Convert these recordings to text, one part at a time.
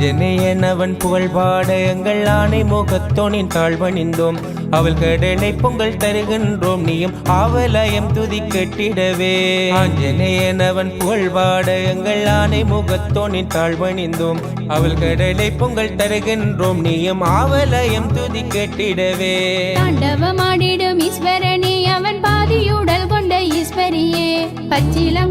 என்னவன் புகழ் பாட எங்கள் ஆணை முகத்தோனின் தாழ்வணிந்தோம். அவள் கடனை பொங்கல் தருகின்றோம். நீயும் அவலயம் துதி கட்டிடவே. ஆஞ்சநேயன் புகழ் பாட எங்கள் ஆணை முகத்தோனின் தாழ்வணிந்தோம். அவள் கடலை பொங்கல் தருகின்றோம். நீயும் அவலயம் துதி கட்டிடவே. தாண்டவமாடிடும் ஈஸ்வரனே அவன் பாதியுடல் கொண்ட ஈஸ்வரியே. பச்சிலம்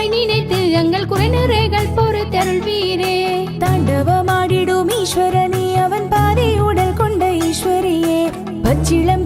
தாய் நினைத்து எங்கள் குறைநிறைகள் பொறுத்தருள் வீரே. தாண்டவமாடிடும் ஈஸ்வரனே அவன் பாதை உடல் கொண்ட ஈஸ்வரியே. பச்சிளம்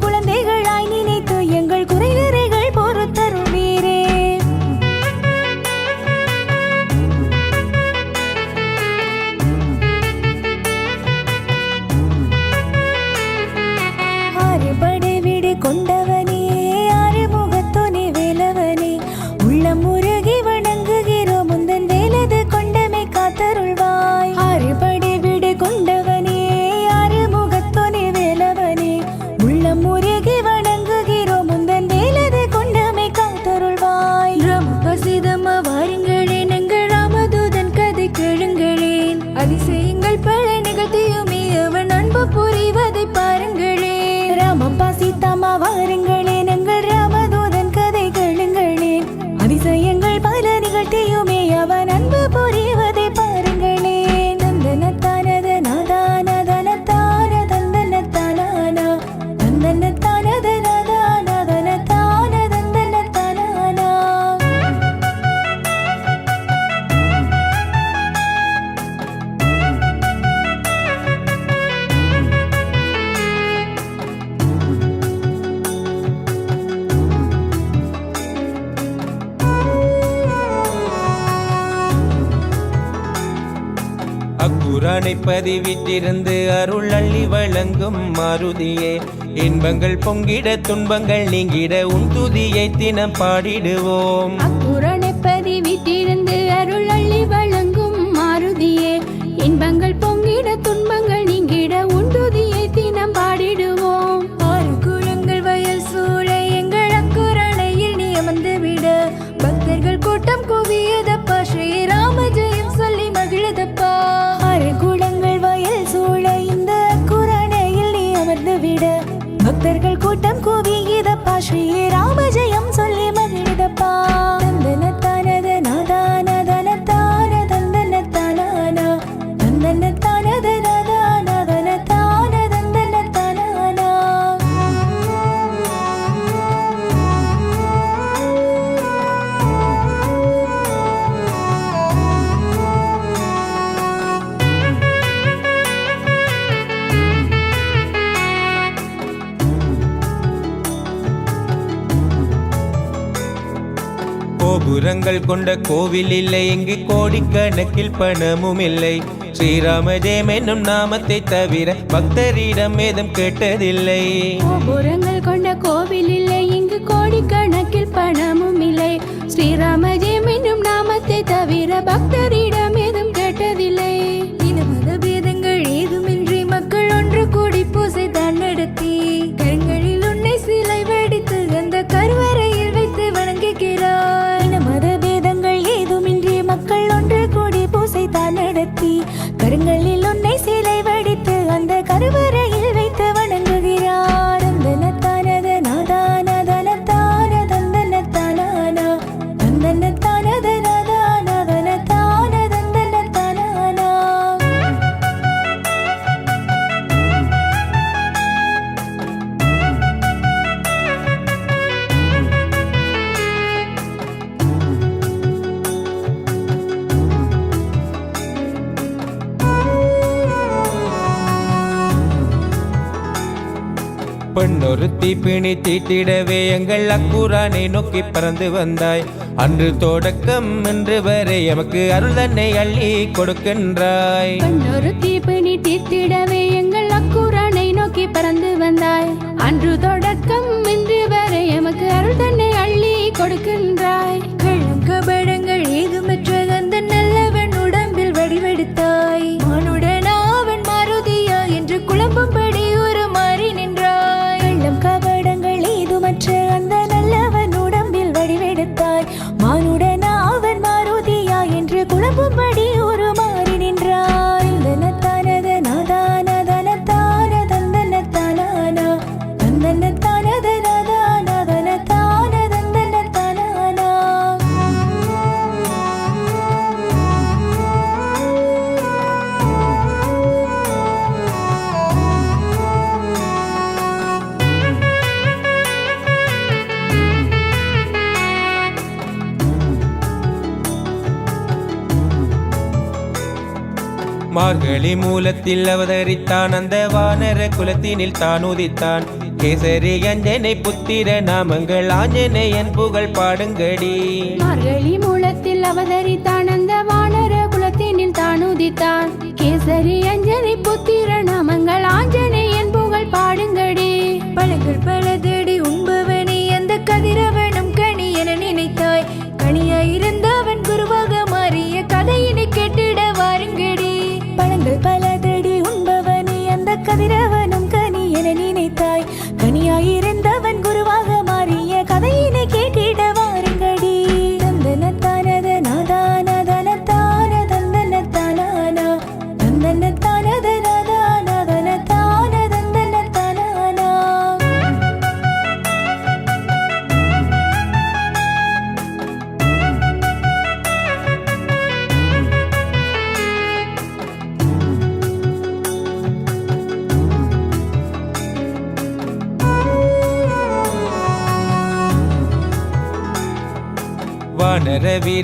பதிவிட்டிருந்து அருள் அள்ளி வழங்கும் மாருதியே. இன்பங்கள் பொங்கிட துன்பங்கள் நீங்கிட உன் துதியை தினம் பாடிடுவோம். அக்குரணை பதிவிட்டிருந்து அருள் அள்ளி வழங்கும் மாருதியே. இன்பங்கள் கோபுரங்கள் கொண்ட கோவில் இல்லை இங்கு கோடிக்கணக்கில் பணமும் இல்லை. ஸ்ரீராம ஜெயம் என்னும் நாமத்தை தவிர பக்தரிடம் ஏதும் கேட்டதில்லை. கோபுரங்கள் கொண்ட கோவில் பண்ணொரு பிணி தீட்டிடவே எங்கள் அக்குரானை நோக்கி பறந்து வந்தாய். அன்று தொடக்கம் இன்று வரை எமக்கு அருள் தன்னை அள்ளி கொடுக்கின்றாய். கண்ணொரு தீப்பிணி தீட்டிடவே எங்கள் அக்குரானை நோக்கி பறந்து வந்தாய். அன்று தொடக்கம் இன்று வரை எமக்கு அருள் தன்னை அள்ளி கொடுக்கின்றாய். மூலத்தில் அவதரித்தான். அந்த வானர குலத்தினில் தான் உதித்தான். கேசரி அஞ்சனை புத்திர நாமங்கள் ஆஞ்சநேயன் புகழ் பாடுங்கடி. மார்கழி மூலத்தில் அவதரித்தான். அந்த வானர குலத்தினில் தான் உதித்தான். கேசரி அஞ்சனை புத்திர நாமங்கள் ஆஞ்சநேயன் புகழ் பாடுங்கடி. பழங்கள் பல தேடி உண்பவனே அந்த கதிரவனும்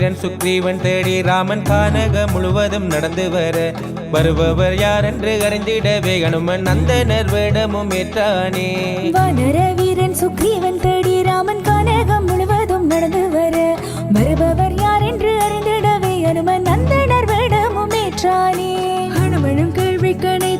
வீரன் சுக்ரீவன் தேடி ராமன் கானக முழுவதும் நடந்து வர. வருபவர் யாரென்று அறிந்திடவே அனுமன் நந்தனர் வேடமும் ஏற்றானே. வானர வீரன் சுக்ரீவன் தேடி ராமன் கானகம் முழுவதும் நடந்து வர. வருபவர் யார் என்று அறிந்திடவே அனுமன் நந்தனர் வேடமும் ஏற்றானே. ஹனுமனும் கேள்வி கணை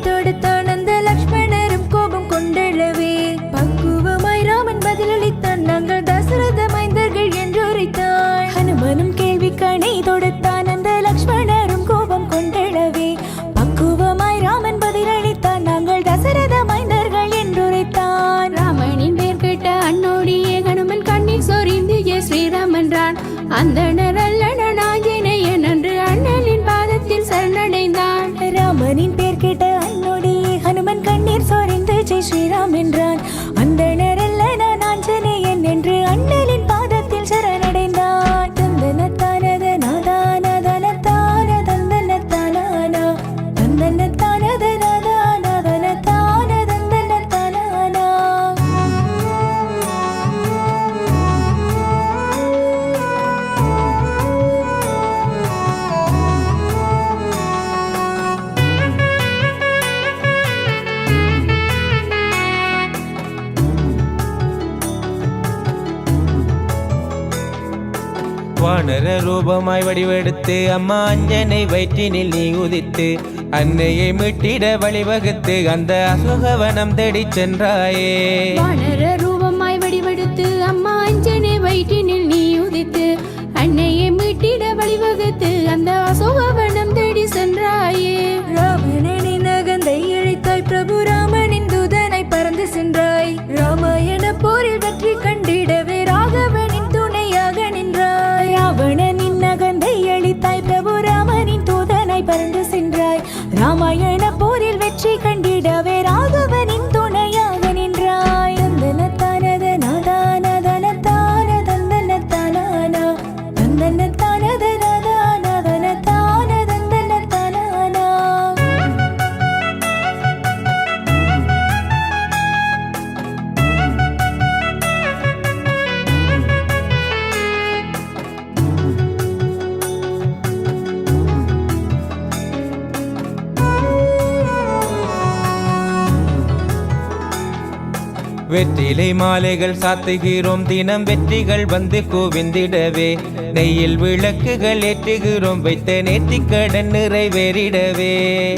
ரூபமாய் வடிவெடுத்து அம்மா அஞ்சனை வயிற்றினில் நீ உதித்து அன்னையை மீட்டிட வழிவகுத்து அந்த அசோகவனம் தேடிச் சென்றாயே. இலை மாலைகள் சாத்துகிறோம். தினம் வெற்றிகள் வந்து குவிந்திடவே. நெய்யில் விளக்குகள் ஏற்றுகிறோம். வைத்த நேர்த்திக்கடன் நிறைவேறிடவே.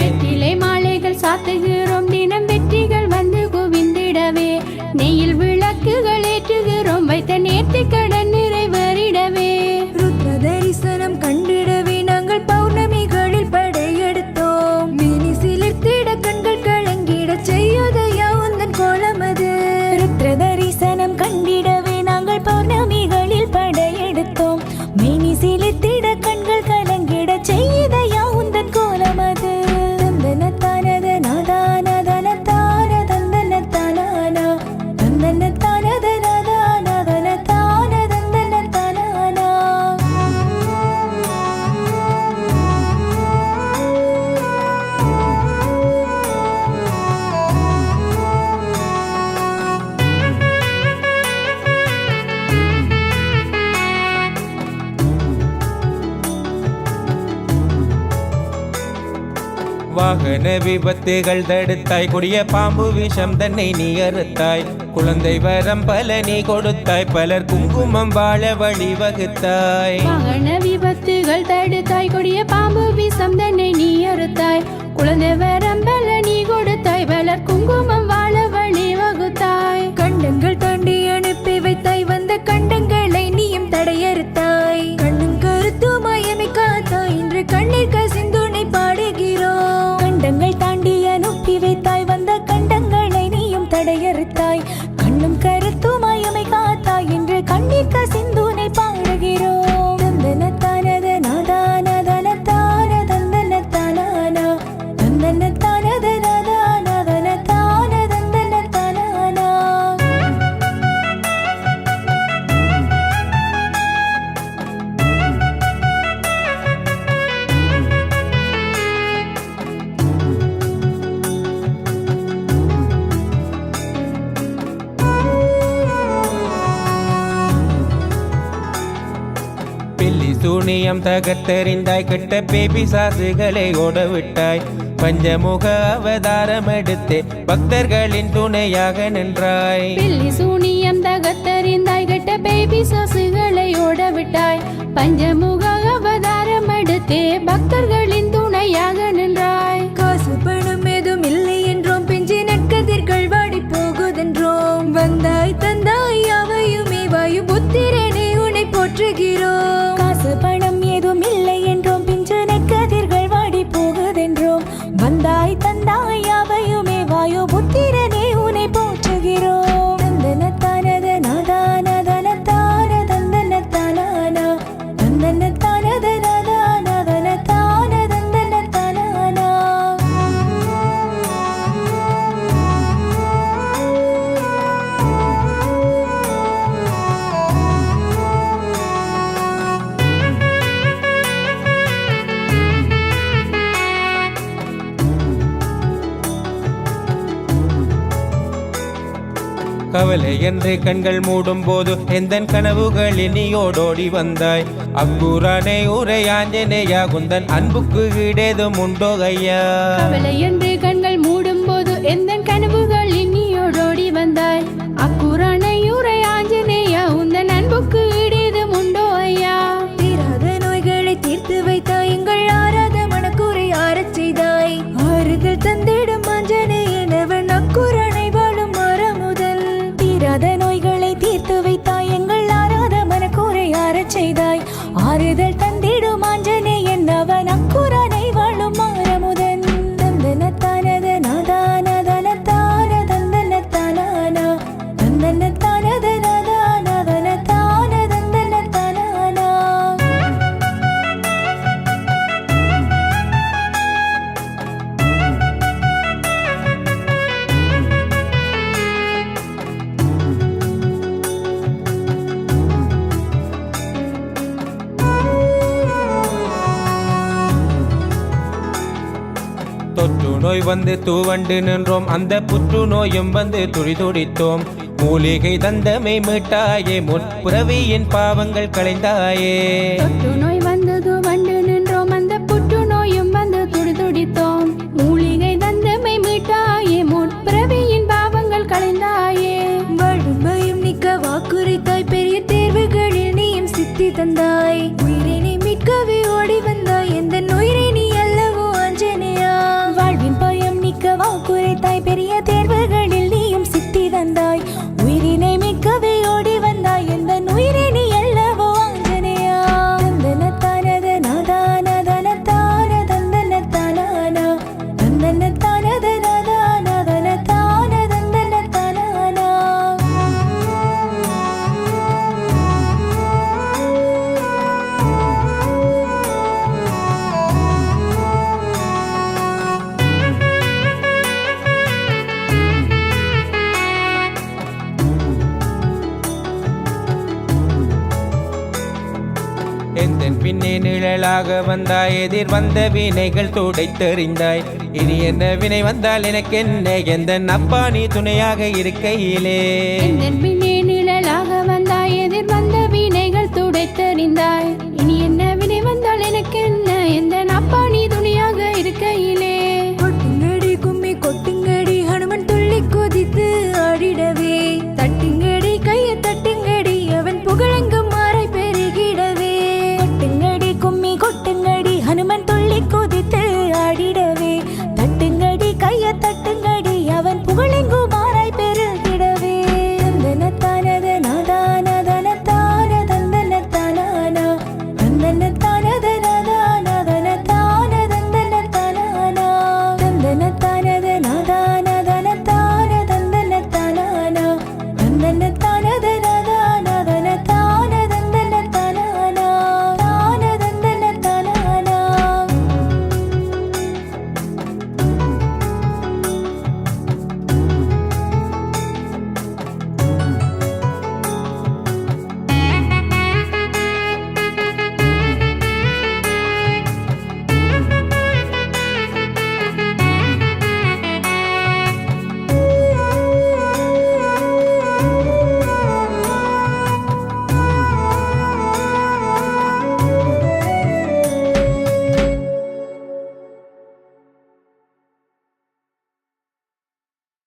விபத்துகள் தடுத்தாய். கொடிய பாம்பு விஷம் தன்னை நீ அறுத்தாய். குழந்தை வரம் பல நீ கொடுத்தாய். பலர் குங்குமம் வாழ வழி வகுத்தாய். விபத்துகள் தடுத்தாய். கொடிய பாம்பு விஷம் தன்னை நீ அறுத்தாய். குழந்தை வரம் பல நீ கொடுத்தாய். பலர் குங்குமம் தகத்தெறிந்தாய் கெட்ட பேபி சாசுகளை ஓடவிட்டாய். பஞ்சமுக அவதாரம் எடுத்து பக்தர்களின் துணையாக நின்றாய். பில்லி சூனியம் தகத்தறிந்தாய் கெட்ட பேபி சசுகளை ஓட விட்டாய் பஞ்சமுக அவதாரம் எடுத்தே பக்தர்களின் துணையாக நின்றாய். காசு பணம் ஏதும் இல்லை என்றோம் பிஞ்சி நட்கதிர்கள் வாடி போகுதென்றோம். வந்தாய் தந்தாய் அவையுமே வாயு புத்திரனே உன்னை போற்றுகிறோம். என்று கண்கள் மூடும் போது எந்த கனவுகளில் நீயோடோடி வந்தாய்? அக்கூரானே உரை குந்தன் அன்புக்கு இடேதும் உண்டோ ஐயா புற்றுநோய் வந்து தூவண்டு நின்றோம். அந்த புற்றுநோயும் வந்து துடிதுடித்தோம். மூலிகை தந்தமை மீட்டாயே முற்புறவியின் பாவங்கள் களைந்தாயே. எந்தன் பின்னே நிழலாக வந்தாய். எதிர் வந்த வினைகள் துடைத்தறிந்தாய். இனி என்ன வினை வந்தால் எனக்கு என்ன எந்தன் அப்பா நீ துணையாக இருக்கையிலே. பின்னே நிழலாக வந்தாய். எதிர் வந்த வினைகள் துடைத்தறிந்தாய். இனி என்ன வினை வந்தால் எனக்கு என்ன எந்த அப்பா நீ துணையாக இருக்கையில்.